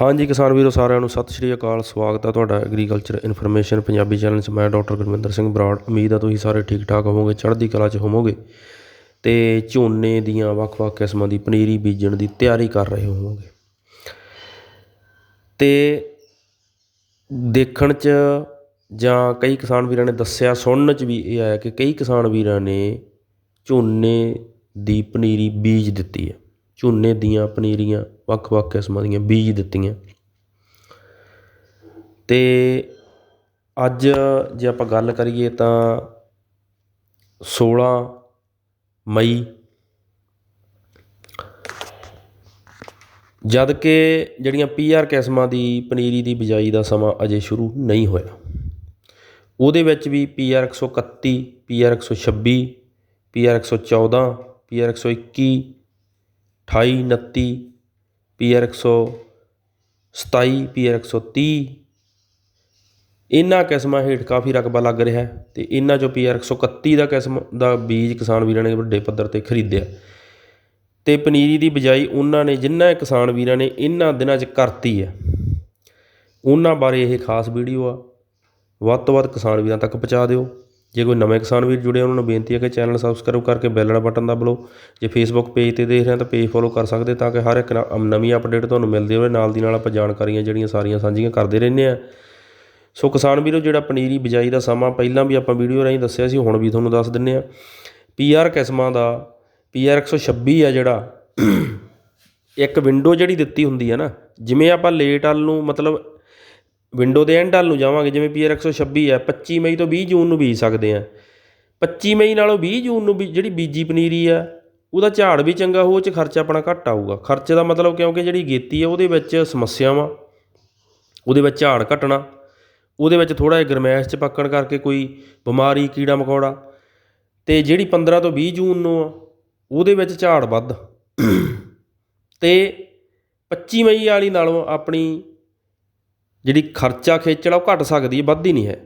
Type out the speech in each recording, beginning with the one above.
ਹਾਂਜੀ ਕਿਸਾਨ ਵੀਰੋ, ਸਾਰਿਆਂ ਨੂੰ ਸਤਿ ਸ਼੍ਰੀ ਅਕਾਲ, ਸਵਾਗਤ ਹੈ ਤੁਹਾਡਾ ਐਗਰੀਕਲਚਰ ਇਨਫੋਰਮੇਸ਼ਨ ਪੰਜਾਬੀ ਚੈਨਲ 'ਚ। ਮੈਂ ਡਾਕਟਰ ਗੁਰਵਿੰਦਰ ਸਿੰਘ ਬਰਾੜ, ਉਮੀਦ ਹੈ ਤੁਸੀਂ ਸਾਰੇ ਠੀਕ ਠਾਕ ਹੋਵੋਗੇ, ਚੜ੍ਹਦੀ ਕਲਾ 'ਚ ਹੋਵੋਗੇ। ਤੇ ਝੋਨੇ ਦੀਆਂ ਵੱਖ-ਵੱਖ ਕਿਸਮਾਂ ਦੀ ਪਨੀਰੀ ਬੀਜਣ ਦੀ ਤਿਆਰੀ ਕਰ ਰਹੇ ਹੋਵੋਗੇ। ਤੇ ਦੇਖਣ 'ਚ ਜਾਂ ਕਈ ਕਿਸਾਨ ਵੀਰਾਂ ਨੇ ਦੱਸਿਆ, ਸੁਣਨ 'ਚ ਵੀ ਇਹ ਆਇਆ ਕਿ ਕਈ ਕਿਸਾਨ ਵੀਰਾਂ ਨੇ ਝੋਨੇ ਦੀ ਪਨੀਰੀ ਬੀਜ ਦਿੱਤੀ ਹੈ। ਝੋਨੇ ਦੀਆਂ, ਪਨੀਰੀਆਂ, ਵੱਖ-ਵੱਖ ਕਿਸਮਾਂ ਦੀਆਂ ਬੀਜ ਦਿੱਤੀਆਂ। ਅਤੇ ਅੱਜ ਜੇ ਆਪਾਂ ਗੱਲ ਕਰੀਏ ਤਾਂ 16 ਮਈ ਜਦ ਕਿ ਜਿਹੜੀਆਂ ਪੀਆਰ ਕਿਸਮਾਂ ਦੀ ਪਨੀਰੀ ਦੀ ਬਿਜਾਈ ਦਾ ਸਮਾਂ ਅਜੇ ਸ਼ੁਰੂ ਨਹੀਂ ਹੋਇਆ। ਉਹਦੇ ਵਿੱਚ ਵੀ ਪੀਆਰ 131 ਪੀਆਰ 126 ਪੀਆਰ 114 ਪੀਆਰ 121 ਅਠਾਈ, ਉਨੱਤੀ, ਪੀ ਆਰ ਐਕਸ ਸੌ, ਸਤਾਈ, ਪੀ ਆਰ ਇੱਕ ਸੌ ਤੀਹ। ਇਹਨਾਂ ਕਿਸਮਾਂ ਹੇਠ ਕਾਫੀ ਰਕਬਾ ਲੱਗ ਰਿਹਾ ਅਤੇ ਇਹਨਾਂ ਚੋਂ ਪੀ ਆਰ ਇੱਕ ਸੌ ਇਕੱਤੀ ਦਾ ਕਿਸਮ ਦਾ ਬੀਜ ਕਿਸਾਨ ਵੀਰਾਂ ਨੇ ਵੱਡੇ ਪੱਧਰ ਤੇ ਖਰੀਦਿਆ। ਅਤੇ ਪਨੀਰੀ ਦੀ ਬਿਜਾਈ ਉਹਨਾਂ ਨੇ ਜਿਨ੍ਹਾਂ ਕਿਸਾਨ ਵੀਰਾਂ ਨੇ ਇਹਨਾਂ ਦਿਨਾਂ 'ਚ ਕਰਤੀ ਹੈ, ਉਹਨਾਂ ਬਾਰੇ ਇਹ ਖਾਸ ਵੀਡੀਓ ਆ। ਵੱਧ ਤੋਂ ਵੱਧ ਕਿਸਾਨ ਵੀਰਾਂ ਤੱਕ ਪਹੁੰਚਾ ਦਿਓ। ਜੇ ਕੋਈ ਨਵੇਂ ਕਿਸਾਨ ਵੀਰ ਜੁੜੇ ਉਹਨਾਂ ਨੂੰ ਬੇਨਤੀ ਹੈ ਕਿ ਚੈਨਲ ਸਬਸਕ੍ਰਾਈਬ ਕਰਕੇ ਬੈਲ ਵਾਲਾ ਬਟਨ ਦਬ ਲਓ। ਜੇ ਫੇਸਬੁੱਕ ਪੇਜ ਤੇ ਦੇਖ ਰਹੇ ਤਾਂ ਪੇਜ ਫੋਲੋ ਕਰ ਸਕਦੇ ਤਾਂ ਕਿ ਹਰ ਇੱਕ ਨ- ਨਵੀਂ ਅਪਡੇਟ ਤੁਹਾਨੂੰ ਮਿਲਦੀ ਹੋਵੇ। ਨਾਲ ਦੀ ਨਾਲ ਆਪਾਂ ਜਾਣਕਾਰੀਆਂ ਜਿਹੜੀਆਂ ਸਾਰੀਆਂ ਸਾਂਝੀਆਂ ਕਰਦੇ ਰਹਿੰਦੇ ਆ ਸੋ ਕਿਸਾਨ ਵੀਰੋ, ਜਿਹੜਾ ਪਨੀਰੀ ਬਿਜਾਈ ਦਾ ਸਮਾਂ ਪਹਿਲਾਂ ਵੀ ਆਪਾਂ ਵੀਡੀਓ ਰਾਹੀਂ ਦੱਸਿਆ ਸੀ, ਹੁਣ ਵੀ ਤੁਹਾਨੂੰ ਦੱਸ ਦਿੰਨੇ ਆ ਪੀਆਰ ਕਿਸਮਾਂ ਦਾ ਪੀਆਰ 126 ਆ ਜਿਹੜਾ। ਇੱਕ ਵਿੰਡੋ ਜਿਹੜੀ ਦਿੱਤੀ ਹੁੰਦੀ ਹੈ ਨਾ, ਜਿਵੇਂ ਆਪਾਂ ਲੇਟ ਵੱਲ ਨੂੰ ਮਤਲਬ ਵਿੰਡੋ ਦੇ ਐਂਡ ਵੱਲ ਨੂੰ ਜਾਵਾਂਗੇ, ਜਿਵੇਂ ਪੀਆਰ 126 ਹੈ 25 ਮਈ ਤੋਂ 20 ਜੂਨ ਨੂੰ ਬੀਜ ਸਕਦੇ ਆ। 25 ਮਈ ਨਾਲੋਂ 20 ਜੂਨ ਨੂੰ ਵੀ ਜਿਹੜੀ ਬੀਜੀ ਪਨੀਰੀ ਆ, ਉਹਦਾ ਝਾੜ ਵੀ ਚੰਗਾ ਹੋਊ 'ਚ ਖਰਚਾ ਆਪਣਾ ਘੱਟ ਆਊਗਾ। ਖਰਚੇ ਦਾ ਮਤਲਬ ਕਿਉਂਕਿ ਜਿਹੜੀ ਗੇਤੀ ਆ, ਉਹਦੇ ਵਿੱਚ ਸਮੱਸਿਆਵਾਂ, ਉਹਦੇ ਵਿੱਚ ਝਾੜ ਘਟਣਾ, ਉਹਦੇ ਵਿੱਚ ਥੋੜਾ ਜਿਹਾ ਗਰਮੈਸ਼ ਚ ਪੱਕਣ ਕਰਕੇ ਕੋਈ ਬਿਮਾਰੀ, ਕੀੜਾ ਮਕੌੜਾ, ਤੇ ਜਿਹੜੀ 15 ਤੋਂ 20 ਜੂਨ ਨੂੰ ਆ, ਉਹਦੇ ਵਿੱਚ ਝਾੜ ਵੱਧ। ਤੇ 25 ਮਈ ਵਾਲੀ ਨਾਲੋਂ ਆਪਣੀ ਜਿਹੜੀ ਖਰਚਾ ਖੇਚਲ ਉਹ ਘਟ ਸਕਦੀ ਹੈ, ਵੱਧਦੀ ਨਹੀਂ ਹੈ।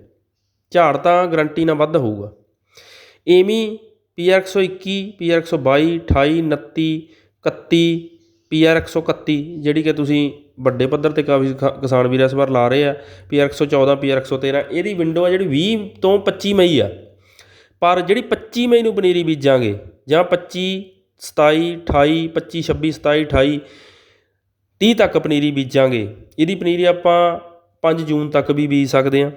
ਝਾੜ ਤਾਂ ਗਰੰਟੀ ਨਾਲ ਵੱਧ ਹੋਊਗਾ। ਐਵੇਂ ਪੀਆਰ 121 ਪੀਆਰ 122 28 29 31 ਪੀਆਰ 131 ਜਿਹੜੀ ਕਿ ਤੁਸੀਂ ਵੱਡੇ ਪੱਧਰ ਤੇ ਕਾਫੀ ਖ- ਕਿਸਾਨ ਵੀਰ ਇਸ ਵਾਰ ਲਾ ਰਹੇ ਆ ਪੀਆਰ 114 ਪੀਆਰ 113 ਇਹਦੀ ਵਿੰਡੋ ਆ ਜਿਹੜੀ 20 ਤੋਂ 25 ਮਈ ਆ। ਪਰ ਜਿਹੜੀ 25 ਮਈ ਨੂੰ ਪਨੀਰੀ ਬੀਜਾਂਗੇ, ਜਾਂ 25 27 28 25 26 27 28 30 ਤੱਕ ਪਨੀਰੀ ਬੀਜਾਂਗੇ, ਇਹਦੀ ਪਨੀਰੀ ਆਪਾਂ 5 ਜੂਨ ਤੱਕ ਵੀ ਬੀਜ ਸਕਦੇ ਹਾਂ।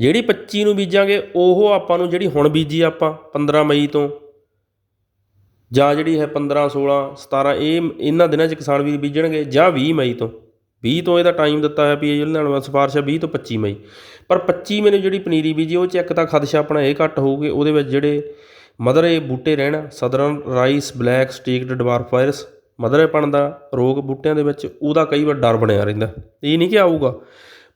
ਜਿਹੜੀ 25 ਨੂੰ ਬੀਜਾਂਗੇ, ਉਹ ਆਪਾਂ ਨੂੰ ਜਿਹੜੀ ਹੁਣ ਬੀਜੀ ਆਪਾਂ 15 ਮਈ ਤੋਂ, ਜਾਂ ਜਿਹੜੀ ਹੈ 15 16 17 ਇਹ ਇਹਨਾਂ ਦਿਨਾਂ 'ਚ ਕਿਸਾਨ ਵੀ ਬੀਜਣਗੇ, ਜਾਂ 20 ਮਈ ਤੋਂ। 20 ਤੋਂ ਇਹਦਾ ਟਾਈਮ ਦਿੱਤਾ ਹੈ ਪੀਏ ਨਾਲ ਨਾਲ ਸਿਫਾਰਿਸ਼ ਹੈ 20 ਤੋਂ 25 ਮਈ। ਪਰ 25 ਮਈ ਨੂੰ ਜਿਹੜੀ ਪਨੀਰੀ ਬੀਜੀ, ਉਹ 'ਚ ਇੱਕ ਤਾਂ ਖਦਸ਼ਾ ਆਪਣਾ ਇਹ ਘੱਟ ਹੋਊਗੇ, ਉਹਦੇ ਵਿੱਚ ਜਿਹੜੇ ਮਦਰੇ ਬੂਟੇ ਰਹਿਣਾ, southern, rice, black, streaked, dwarf virus ਮਦਰੇਪਣ ਦਾ ਰੋਗ ਬੂਟਿਆਂ ਦੇ ਵਿੱਚ ਉਹਦਾ ਕਈ ਵਾਰ ਡਰ ਬਣਿਆ ਰਹਿੰਦਾ। ਇਹ ਨਹੀਂ ਕਿ ਆਊਗਾ,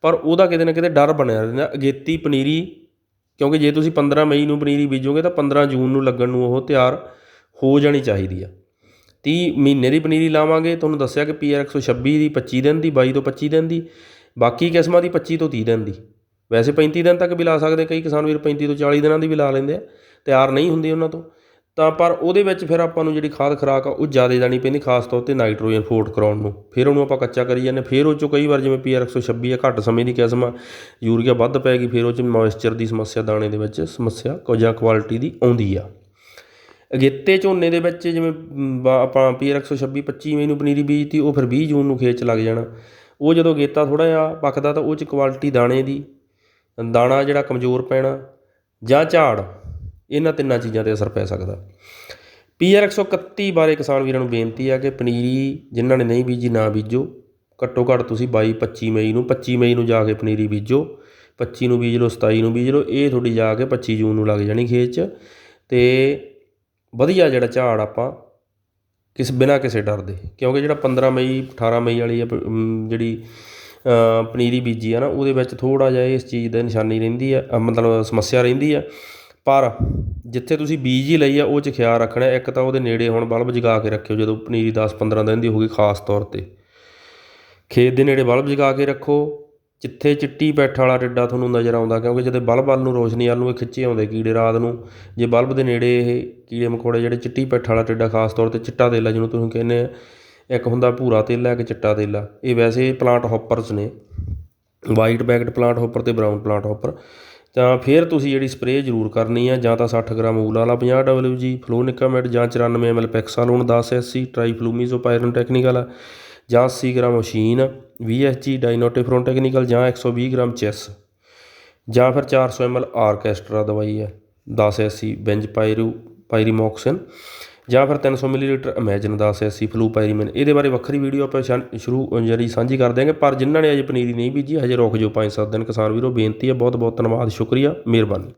ਪਰ ਉਹਦਾ ਕਿਤੇ ਨਾ ਕਿਤੇ ਡਰ ਬਣਿਆ ਰਹਿੰਦਾ। ਅਗੇਤੀ ਪਨੀਰੀ, ਕਿਉਂਕਿ ਜੇ ਤੁਸੀਂ 15 ਮਈ ਨੂੰ ਪਨੀਰੀ ਬੀਜੋਗੇ ਤਾਂ 15 ਜੂਨ ਨੂੰ ਲੱਗਣ ਨੂੰ ਉਹ ਤਿਆਰ ਹੋ ਜਾਣੀ ਚਾਹੀਦੀ ਆ। 30 ਮਹੀਨੇ ਦੀ ਪਨੀਰੀ ਲਾਵਾਂਗੇ, ਤੁਹਾਨੂੰ ਦੱਸਿਆ ਕਿ ਪੀਆਰ 126 ਦੀ 25 ਦਿਨ ਦੀ 22 ਤੋਂ 25 ਦਿਨ ਦੀ, ਬਾਕੀ ਕਿਸਮਾਂ ਦੀ 25 ਤੋਂ 30 ਦਿਨ ਦੀ। ਵੈਸੇ 35 ਦਿਨ ਤੱਕ ਵੀ ਲਾ ਸਕਦੇ, ਕਈ ਕਿਸਾਨ ਵੀਰ 35 ਤੋਂ 40 ਦਿਨਾਂ ਦੀ ਵੀ ਲਾ ਲੈਂਦੇ ਆ, ਤਿਆਰ ਨਹੀਂ ਹੁੰਦੀ ਉਹਨਾਂ ਤੋਂ। ਤਾਂ ਪਰ ਉਹਦੇ ਵਿੱਚ ਫਿਰ ਆਪਾਂ ਨੂੰ ਜਿਹੜੀ ਖਾਦ ਖੁਰਾਕ ਆ ਉਹ ਜ਼ਿਆਦਾ ਦੇਣੀ ਪੈਂਦੀ ਖਾਸ ਤੌਰ ਤੇ ਨਾਈਟ੍ਰੋਜਨ ਫੋਰਟ ਕਰਾਉਣ ਨੂੰ। ਫਿਰ ਉਹਨੂੰ ਆਪਾਂ ਕੱਚਾ ਕਰੀ ਜਾਂਦੇ ਫਿਰ ਉਹ ਚੋਂ ਕਈ ਵਾਰ ਜਿਵੇਂ ਪੀਆਰ 126 ਆ ਘੱਟ ਸਮੇਂ ਦੀ ਕਿਸਮ ਆ ਯੂਰੀਆ ਵੱਧ ਪੈ ਗਈ ਫਿਰ ਉਹ ਚ ਮੋਇਸਚਰ ਦੀ ਸਮੱਸਿਆ ਦਾਣੇ ਦੇ ਵਿੱਚ ਸਮੱਸਿਆ ਕੁਝ ਕੁਆਲਿਟੀ ਦੀ ਆਉਂਦੀ ਆ। ਅਗੇਤੇ ਝੋਨੇ ਦੇ ਵਿੱਚ ਜਿਵੇਂ ਮ, ਬਾ- ਆਪਾਂ ਪੀਆਰ 126 25 ਮਈ ਨੂੰ ਪਨੀਰੀ ਬੀਜਤੀ ਉਹ ਫਿਰ 20 ਜੂਨ ਨੂੰ ਖੇਤ ਚ ਲੱਗ ਜਾਣਾ। ਉਹ ਜਦੋਂ ਅਗੇਤਾ ਥੋੜਾ ਜਿਹਾ ਪੱਕਦਾ ਤਾਂ ਉਹ ਚ ਕੁਆਲਿਟੀ ਦਾਣੇ ਦੀ ਦਾਣਾ ਜਿਹੜਾ ਕਮਜ਼ੋਰ ਪੈਣਾ ਜਾਂ ਝਾੜ। ਇਹਨਾਂ ਤਿੰਨਾਂ ਚੀਜ਼ਾਂ ਤੇ ਅਸਰ ਪੈ ਸਕਦਾ। ਪੀਆਰ 131 ਬਾਰੇ ਕਿਸਾਨ ਵੀਰਾਂ ਨੂੰ ਬੇਨਤੀ ਆ ਕਿ ਪਨੀਰੀ ਜਿਨ੍ਹਾਂ ਨੇ ਨਹੀਂ ਬੀਜੀ ਨਾ ਬੀਜੋ। ਘੱਟੋ ਘੱਟ ਤੁਸੀਂ 22 25 ਮਈ ਨੂੰ 25 ਮਈ ਨੂੰ ਜਾ ਕੇ ਪਨੀਰੀ ਬੀਜੋ। 25 ਨੂੰ ਬੀਜ ਲਓ 27 ਨੂੰ ਬੀਜ ਲਓ, ਇਹ ਤੁਹਾਡੀ ਜਾ ਕੇ 25 ਜੂਨ ਨੂੰ ਲੱਗ ਜਾਣੀ ਖੇਤ 'ਚ। ਤੇ ਵਧੀਆ ਜਿਹੜਾ ਝਾੜ ਆਪਾਂ ਕਿਸ ਬਿਨਾਂ ਕਿਸੇ ਡਰ ਦੇ ਕਿਉਂਕਿ ਜਿਹੜਾ 15 ਮਈ 18 ਮਈ ਵਾਲੀ ਆ ਪ- ਜਿਹੜੀ ਪਨੀਰੀ ਬੀਜੀ ਆ ਨਾ, ਉਹਦੇ ਵਿੱਚ ਥੋੜਾ ਜਿਹਾ ਇਸ ਚੀਜ਼ ਦਾ ਨਿਸ਼ਾਨੀ ਰਹਿੰਦੀ ਆ ਮਤਲਬ ਸਮੱਸਿਆ ਰਹਿੰਦੀ ਆ। ਪਰ ਜਿੱਥੇ ਤੁਸੀਂ ਬੀਜ ਹੀ ਲਈ ਆ, ਉਹ 'ਚ ਖਿਆਲ ਰੱਖਣਾ, ਇੱਕ ਤਾਂ ਉਹਦੇ ਨੇੜੇ ਹੁਣ ਬਲਬ ਜਗਾ ਕੇ ਰੱਖਿਓ, ਜਦੋਂ ਪਨੀਰੀ 10 15 ਦਿਨ ਦੀ ਹੋ ਗਈ ਖਾਸ ਤੌਰ ਤੇ। ਖੇਤ ਦੇ ਨੇੜੇ ਬਲਬ ਜਗਾ ਕੇ ਰੱਖੋ, ਜਿੱਥੇ ਚਿੱਟੀ ਪੈਠ ਵਾਲਾ ਟਿੱਡਾ ਤੁਹਾਨੂੰ ਨਜ਼ਰ ਆਉਂਦਾ, ਕਿਉਂਕਿ ਜਦੋਂ ਬਲਬ ਵੱਲ ਨੂੰ, ਰੋਸ਼ਨੀ ਵੱਲ ਨੂੰ ਇਹ ਖਿੱਚੇ ਆਉਂਦੇ ਕੀੜੇ ਰਾਤ ਨੂੰ, ਜੇ ਬਲਬ ਦੇ ਨੇੜੇ ਇਹ ਕੀੜੇ ਮਕੌੜੇ ਜਿਹੜੇ ਚਿੱਟੀ ਪੈਠ ਵਾਲਾ ਟਿੱਡਾ ਖਾਸ ਤੌਰ ਤੇ ਚਿੱਟਾ ਤੇਲਾ ਜਿਹਨੂੰ ਤੁਸੀਂ ਕਹਿੰਦੇ ਆ, ਇੱਕ ਹੁੰਦਾ ਭੂਰਾ ਤੇਲਾ ਇੱਕ ਚਿੱਟਾ ਤੇਲਾ ਇਹ ਵੈਸੇ ਪਲਾਂਟ ਹੌਪਰਸ ਨੇ। ਵਾਈਟ ਬੈਗਡ ਪਲਾਂਟ ਹੌਪਰ ਤੇ ਬਰਾਊਨ ਪਲਾਂਟ ਹੌਪਰ ਤਾਂ ਫਿਰ ਤੁਸੀਂ ਜਿਹੜੀ ਸਪਰੇਅ ਜ਼ਰੂਰ ਕਰਨੀ ਆ, ਜਾਂ ਤਾਂ 60 ਗ੍ਰਾਮ ਊਲ ਵਾਲਾ 50 ਡਬਲਯੂਜੀ ਫਲੋਨਿਕਾਮੈਡ ਜਾਂ 94 ml Pexalon 10 SC triflumezopyrim technical ਜਾਂ 80 ਗ੍ਰਾਮ ਓਸ਼ੀਨ 20 ਐਚਜੀ ਡਾਈਨੋਟੇਫਰੋਨ ਟੈਕਨੀਕਲ ਜਾਂ 120 ਗ੍ਰਾਮ ਚੈਸ ਜਾਂ ਫਿਰ 400 ml ਆਰਕੈਸਟਰਾ ਦਵਾਈ ਹੈ 10 ਐਸੀ ਬੈਂਜ ਪਾਇਰੂ ਪਾਇਰੀਮੋਕਸਿਨ ਜਾਂ ਫਿਰ 300 ਮਿਲੀਲੀਟਰ ਇਮੈਜਨ 10 ਐਸੀ ਫਲੂਪਾਇਰੀਮਿਨ ਇਹਦੇ ਬਾਰੇ ਵੱਖਰੀ ਵੀਡੀਓ ਆਪਾਂ ਸ਼ੁਰੂ ਜਿਹੜੀ ਸਾਂਝੀ ਕਰ ਦਿਆਂਗੇ, ਪਰ ਜਿਨ੍ਹਾਂ ਨੇ ਅਜੇ ਪਨੀਰੀ ਨਹੀਂ ਬੀਜੀ, ਹਜੇ ਰੁਕ ਜਾਓ 5-7 ਦਿਨ। ਕਿਸਾਨ ਵੀਰੋ, ਬੇਨਤੀ ਹੈ ਬਹੁਤ ਬਹੁਤ ਧੰਨਵਾਦ, ਸ਼ੁਕਰੀਆ, ਮਿਹਰਬਾਨੀ।